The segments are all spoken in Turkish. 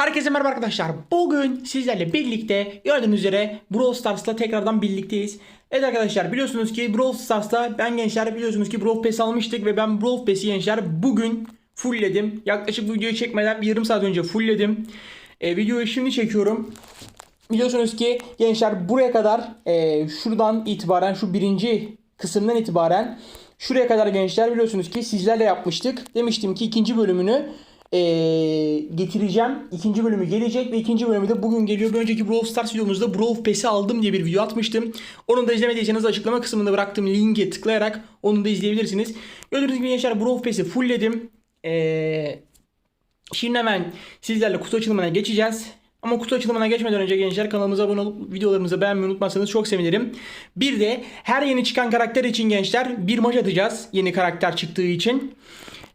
Herkese merhaba arkadaşlar. Bugün sizlerle birlikte gördüğünüz üzere Brawl Stars'la tekrardan birlikteyiz. Evet arkadaşlar biliyorsunuz ki Brawl Stars'ta ben gençler biliyorsunuz ki Brawl Pass almıştık ve ben Brawl Pass'i gençler bugün fullledim. Yaklaşık videoyu çekmeden bir yarım saat önce fullledim. E, videoyu şimdi çekiyorum. Biliyorsunuz ki gençler buraya kadar e, şuradan itibaren şu birinci kısımdan itibaren şuraya kadar gençler biliyorsunuz ki sizlerle yapmıştık. Demiştim ki ikinci bölümünü e, getireceğim. İkinci bölümü gelecek ve ikinci bölümü de bugün geliyor. Bir önceki Brawl Stars videomuzda Brawl Pass'i aldım diye bir video atmıştım. Onu da izlemediyseniz açıklama kısmında bıraktığım linke tıklayarak onu da izleyebilirsiniz. Gördüğünüz gibi gençler Brawl Pass'i fullledim. Eee Şimdi hemen sizlerle kutu açılımına geçeceğiz. Ama kutu açılımına geçmeden önce gençler kanalımıza abone olup videolarımızı beğenmeyi unutmazsanız çok sevinirim. Bir de her yeni çıkan karakter için gençler bir maç atacağız. Yeni karakter çıktığı için.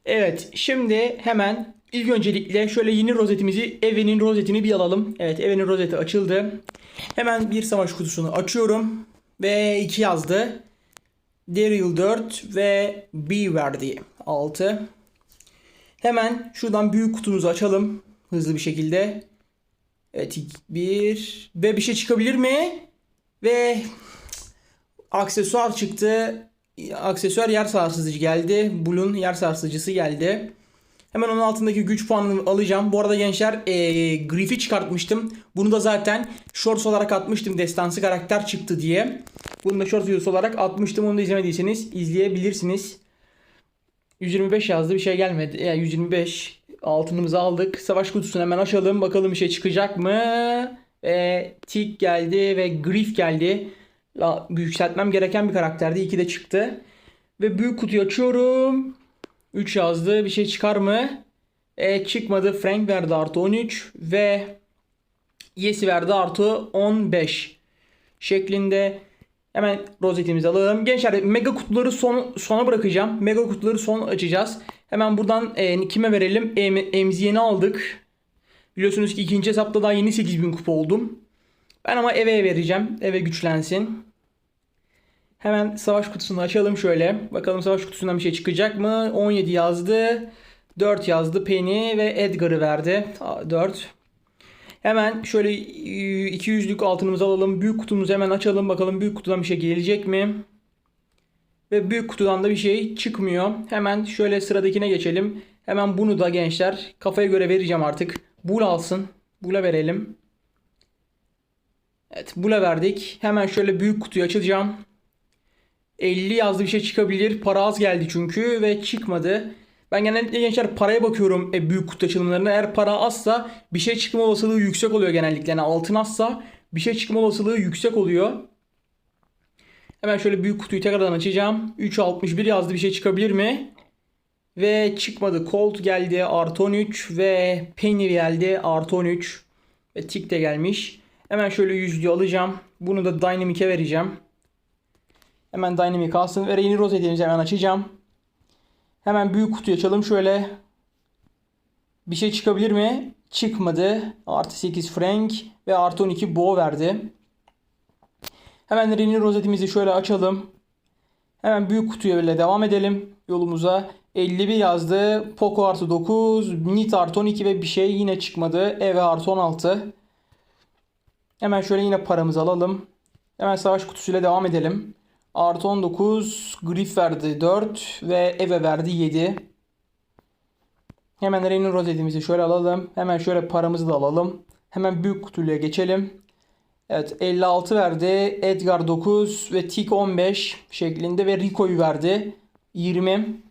Evet şimdi hemen ilk öncelikle şöyle yeni rozetimizi Eve'nin rozetini bir alalım. Evet Eve'nin rozeti açıldı. Hemen bir savaş kutusunu açıyorum. Ve 2 yazdı. Daryl 4 ve B verdi 6. Hemen şuradan büyük kutumuzu açalım. Hızlı bir şekilde. Evet bir ve bir şey çıkabilir mi? Ve aksesuar çıktı. Aksesuar yer sarsıcı geldi. Bulun yer sarsıcısı geldi. Hemen onun altındaki güç puanını alacağım. Bu arada gençler ee, Griff'i çıkartmıştım. Bunu da zaten shorts olarak atmıştım. Destansı karakter çıktı diye. Bunu da shorts videosu olarak atmıştım. Onu da izlemediyseniz izleyebilirsiniz. 125 yazdı bir şey gelmedi. Yani 125 altınımızı aldık. Savaş kutusunu hemen açalım. Bakalım bir şey çıkacak mı? Ve Tick geldi ve Griff geldi. Yükseltmem gereken bir karakterdi. İki de çıktı. Ve büyük kutuyu açıyorum. 3 yazdı. Bir şey çıkar mı? E, çıkmadı. Frank verdi artı 13 ve Yesi verdi artı 15 şeklinde Hemen rozetimizi alalım. Gençler mega kutuları son, sona bırakacağım. Mega kutuları son açacağız. Hemen buradan e, kime verelim? Em, emziyeni aldık. Biliyorsunuz ki ikinci hesapta daha yeni 8000 kupa oldum. Ben ama eve vereceğim. Eve güçlensin. Hemen savaş kutusunu açalım şöyle. Bakalım savaş kutusundan bir şey çıkacak mı? 17 yazdı. 4 yazdı Penny ve Edgar'ı verdi. 4. Hemen şöyle 200'lük altınımızı alalım. Büyük kutumuzu hemen açalım. Bakalım büyük kutudan bir şey gelecek mi? Ve büyük kutudan da bir şey çıkmıyor. Hemen şöyle sıradakine geçelim. Hemen bunu da gençler kafaya göre vereceğim artık. Bul alsın. Bula verelim. Evet bula verdik. Hemen şöyle büyük kutuyu açacağım. 50 yazdı bir şey çıkabilir. Para az geldi çünkü ve çıkmadı. Ben genellikle gençler paraya bakıyorum e, büyük kutu açılımlarına. Eğer para azsa bir şey çıkma olasılığı yüksek oluyor genellikle. Yani altın azsa bir şey çıkma olasılığı yüksek oluyor. Hemen şöyle büyük kutuyu tekrardan açacağım. 3.61 yazdı bir şey çıkabilir mi? Ve çıkmadı. Colt geldi artı 13 ve Penny geldi artı 13. Ve Tick de gelmiş. Hemen şöyle yüzlüğü alacağım. Bunu da Dynamic'e vereceğim. Hemen Dynamic alsın. Ve yeni rozetimizi hemen açacağım. Hemen büyük kutuyu açalım şöyle. Bir şey çıkabilir mi? Çıkmadı. Artı 8 Frank ve artı 12 Bo verdi. Hemen Rennie rozetimizi şöyle açalım. Hemen büyük kutuya öyle devam edelim yolumuza. 51 yazdı. Poco artı 9. Nit artı 12 ve bir şey yine çıkmadı. Eve artı 16. Hemen şöyle yine paramızı alalım. Hemen savaş kutusuyla devam edelim. Artı 19. Griff verdi 4. Ve Eve verdi 7. Hemen Rain'in rozetimizi şöyle alalım. Hemen şöyle paramızı da alalım. Hemen büyük kutuyla geçelim. Evet 56 verdi. Edgar 9 ve Tick 15 şeklinde ve Rico'yu verdi. 20.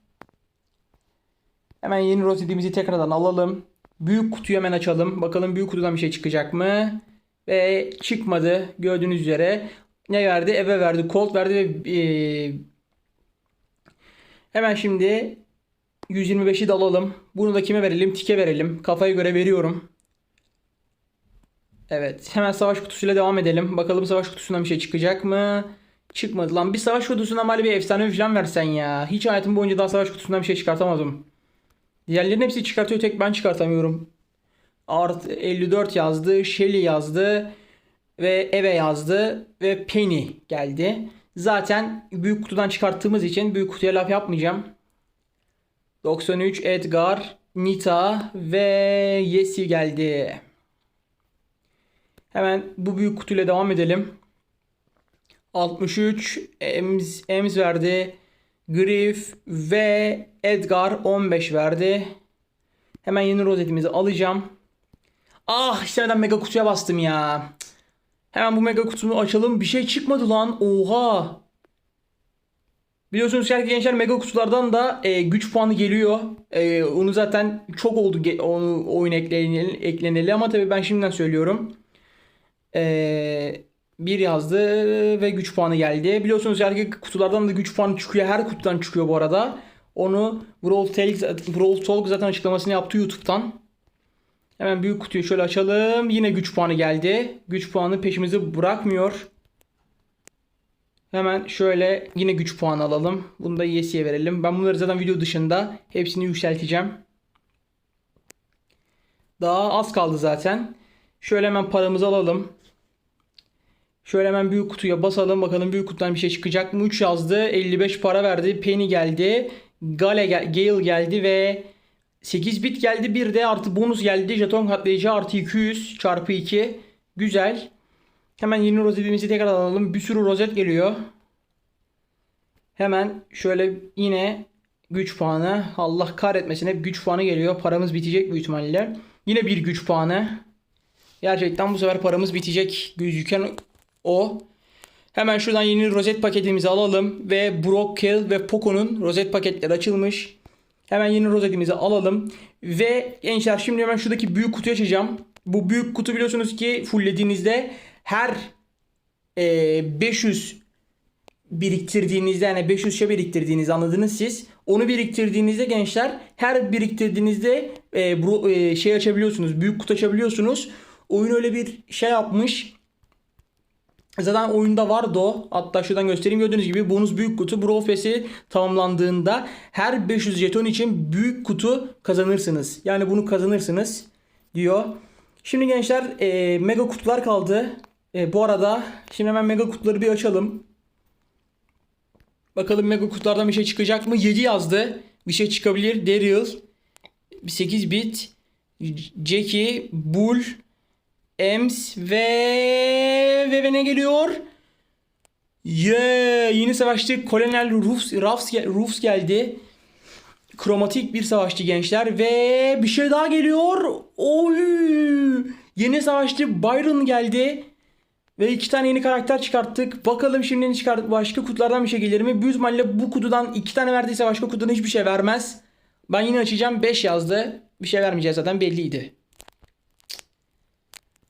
Hemen yeni rozetimizi tekrardan alalım. Büyük kutuyu hemen açalım. Bakalım büyük kutudan bir şey çıkacak mı? Ve çıkmadı. Gördüğünüz üzere. Ne verdi? Eve verdi. Colt verdi ve e, hemen şimdi 125'i de alalım. Bunu da kime verelim? Tike verelim. Kafaya göre veriyorum. Evet. Hemen savaş kutusuyla devam edelim. Bakalım savaş kutusundan bir şey çıkacak mı? Çıkmadı lan. Bir savaş kutusundan bari bir efsane falan versen ya. Hiç hayatım boyunca daha savaş kutusundan bir şey çıkartamadım. Diğerlerinin hepsi çıkartıyor. Tek ben çıkartamıyorum. Art 54 yazdı. Shelly yazdı. Ve eve yazdı. Ve Penny geldi. Zaten büyük kutudan çıkarttığımız için büyük kutuya laf yapmayacağım. 93 Edgar Nita ve Yesi geldi. Hemen bu büyük kutuyla devam edelim. 63 Ems, Ems verdi. Griff ve Edgar 15 verdi. Hemen yeni rozetimizi alacağım. Ah işte neden mega kutuya bastım ya. Hemen bu mega kutumu açalım. Bir şey çıkmadı lan. Oha. Biliyorsunuz ki gençler mega kutulardan da e, güç puanı geliyor. E, onu zaten çok oldu onu oyun ekleneli, ekleneli ama tabii ben şimdiden söylüyorum. E, bir yazdı ve güç puanı geldi. Biliyorsunuz yani kutulardan da güç puanı çıkıyor. Her kutudan çıkıyor bu arada. Onu Brawl Talk, Brawl Talk zaten açıklamasını yaptı YouTube'dan. Hemen büyük kutuyu şöyle açalım. Yine güç puanı geldi. Güç puanı peşimizi bırakmıyor. Hemen şöyle yine güç puanı alalım. Bunu da Yesi'ye verelim. Ben bunları zaten video dışında hepsini yükselteceğim. Daha az kaldı zaten. Şöyle hemen paramızı alalım. Şöyle hemen büyük kutuya basalım. Bakalım büyük kutudan bir şey çıkacak mı? 3 yazdı. 55 para verdi. Penny geldi. Gale gel- Gale geldi ve 8 bit geldi. Bir de artı bonus geldi. Jeton katlayıcı artı 200 çarpı 2. Güzel. Hemen yeni rozetimizi tekrar alalım. Bir sürü rozet geliyor. Hemen şöyle yine güç puanı. Allah kahretmesin hep güç puanı geliyor. Paramız bitecek büyük ihtimalle. Yine bir güç puanı. Gerçekten bu sefer paramız bitecek. Gözüken o. Hemen şuradan yeni rozet paketimizi alalım. Ve Brock, ve Poco'nun rozet paketleri açılmış. Hemen yeni rozetimizi alalım. Ve gençler şimdi hemen şuradaki büyük kutuyu açacağım. Bu büyük kutu biliyorsunuz ki fulllediğinizde her e, 500 biriktirdiğinizde yani 500 şey biriktirdiğinizi anladınız siz. Onu biriktirdiğinizde gençler her biriktirdiğinizde e, bu, e, şey açabiliyorsunuz. Büyük kutu açabiliyorsunuz. Oyun öyle bir şey yapmış. Zaten oyunda vardı o. Hatta şuradan göstereyim. Gördüğünüz gibi bonus büyük kutu Brawl Pass'i tamamlandığında her 500 jeton için büyük kutu kazanırsınız. Yani bunu kazanırsınız diyor. Şimdi gençler e, mega kutular kaldı. E, bu arada şimdi hemen mega kutuları bir açalım. Bakalım mega kutulardan bir şey çıkacak mı? 7 yazdı. Bir şey çıkabilir. Daryl. 8 bit. Jackie. Bull. Ems ve ve, ne geliyor? Yeah! Yeni savaşçı Colonel Ruffs, Ruffs, gel- Ruffs geldi. Kromatik bir savaşçı gençler ve bir şey daha geliyor. Oy! Yeni savaşçı Byron geldi. Ve iki tane yeni karakter çıkarttık. Bakalım şimdi ne çıkarttık. Başka kutulardan bir şey gelir mi? Büyük ihtimalle bu kutudan iki tane verdiyse başka kutudan hiçbir şey vermez. Ben yine açacağım. 5 yazdı. Bir şey vermeyeceğiz zaten belliydi.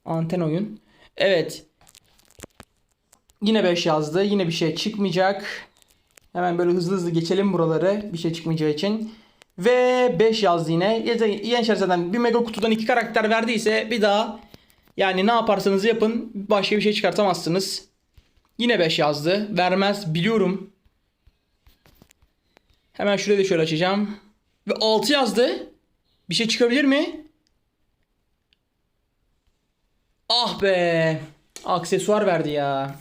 Anten oyun. Evet. Yine 5 yazdı. Yine bir şey çıkmayacak. Hemen böyle hızlı hızlı geçelim buraları. Bir şey çıkmayacağı için. Ve 5 yazdı yine. Gençler zaten bir mega kutudan iki karakter verdiyse bir daha yani ne yaparsanız yapın başka bir şey çıkartamazsınız. Yine 5 yazdı. Vermez biliyorum. Hemen şurayı da şöyle açacağım. Ve 6 yazdı. Bir şey çıkabilir mi? Ah be. Aksesuar verdi ya.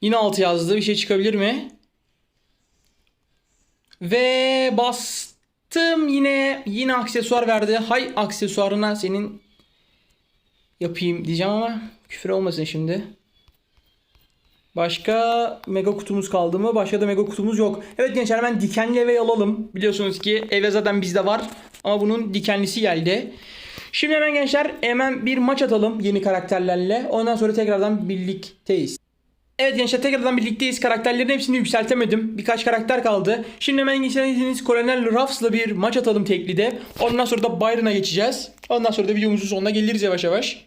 Yine 6 yazdı. Bir şey çıkabilir mi? Ve bastım yine yine aksesuar verdi. Hay aksesuarına senin yapayım diyeceğim ama küfür olmasın şimdi. Başka mega kutumuz kaldı mı? Başka da mega kutumuz yok. Evet gençler hemen dikenli eve alalım. Biliyorsunuz ki eve zaten bizde var. Ama bunun dikenlisi geldi. Şimdi hemen gençler hemen bir maç atalım yeni karakterlerle. Ondan sonra tekrardan birlikteyiz. Evet gençler tekrardan birlikteyiz. Karakterlerin hepsini yükseltemedim. Birkaç karakter kaldı. Şimdi hemen geçeceğiniz Colonel Ruffs'la bir maç atalım teklide. Ondan sonra da Byron'a geçeceğiz. Ondan sonra da videomuzun sonuna geliriz yavaş yavaş.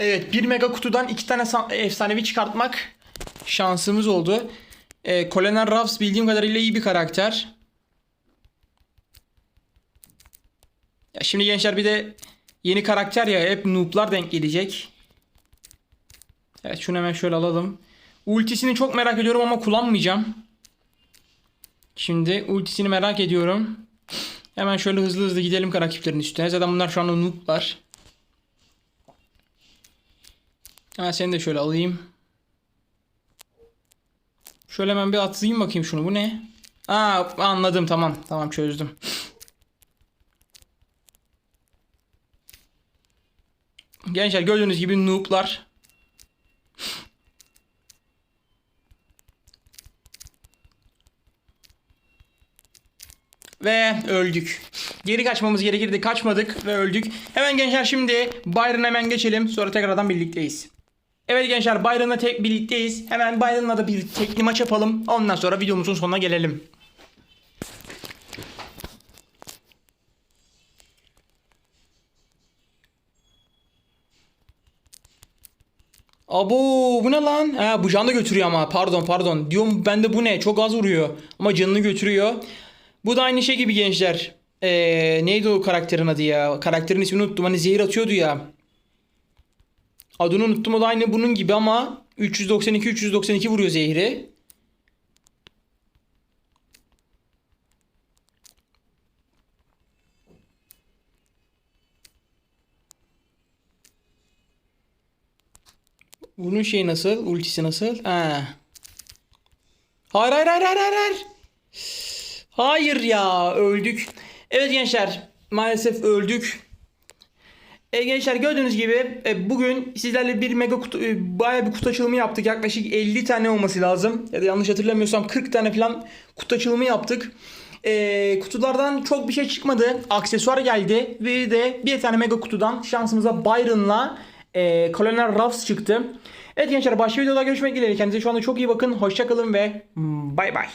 Evet bir mega kutudan iki tane sa- efsanevi çıkartmak şansımız oldu. Ee, Colonel Ruffs bildiğim kadarıyla iyi bir karakter. Ya şimdi gençler bir de yeni karakter ya hep noob'lar denk gelecek. Evet şunu hemen şöyle alalım. Ultisini çok merak ediyorum ama kullanmayacağım. Şimdi ultisini merak ediyorum. Hemen şöyle hızlı hızlı gidelim karakiplerin üstüne. Zaten bunlar şu anda noob'lar. Hemen seni de şöyle alayım. Şöyle hemen bir atlayayım bakayım şunu. Bu ne? Aa anladım tamam. Tamam çözdüm. Gençler gördüğünüz gibi noob'lar. Ve öldük. Geri kaçmamız gerekirdi. Kaçmadık ve öldük. Hemen gençler şimdi Byron'a hemen geçelim. Sonra tekrardan birlikteyiz. Evet gençler Byron'la tek birlikteyiz. Hemen Byron'la da bir tekli maç yapalım. Ondan sonra videomuzun sonuna gelelim. Abo bu ne lan? Ha, bu canını götürüyor ama pardon pardon. Diyorum ben de bu ne? Çok az vuruyor. Ama canını götürüyor. Bu da aynı şey gibi gençler. Ee, neydi o karakterin adı ya? Karakterin ismini unuttum. Hani zehir atıyordu ya. Adını unuttum o da aynı bunun gibi ama 392 392 vuruyor zehri. Bunun şeyi nasıl? Ultisi nasıl? Ha. Hayır hayır hayır hayır. hayır. Hayır ya öldük. Evet gençler maalesef öldük. E, gençler gördüğünüz gibi e, bugün sizlerle bir mega kutu, e, bayağı bir kutu açılımı yaptık. Yaklaşık 50 tane olması lazım. Ya da yanlış hatırlamıyorsam 40 tane falan kutu açılımı yaptık. E, kutulardan çok bir şey çıkmadı. Aksesuar geldi ve de bir tane mega kutudan şansımıza Byron'la e, Colonel Ruffs çıktı. Evet gençler başka videoda görüşmek dileğiyle. Kendinize şu anda çok iyi bakın. Hoşçakalın ve bay bay.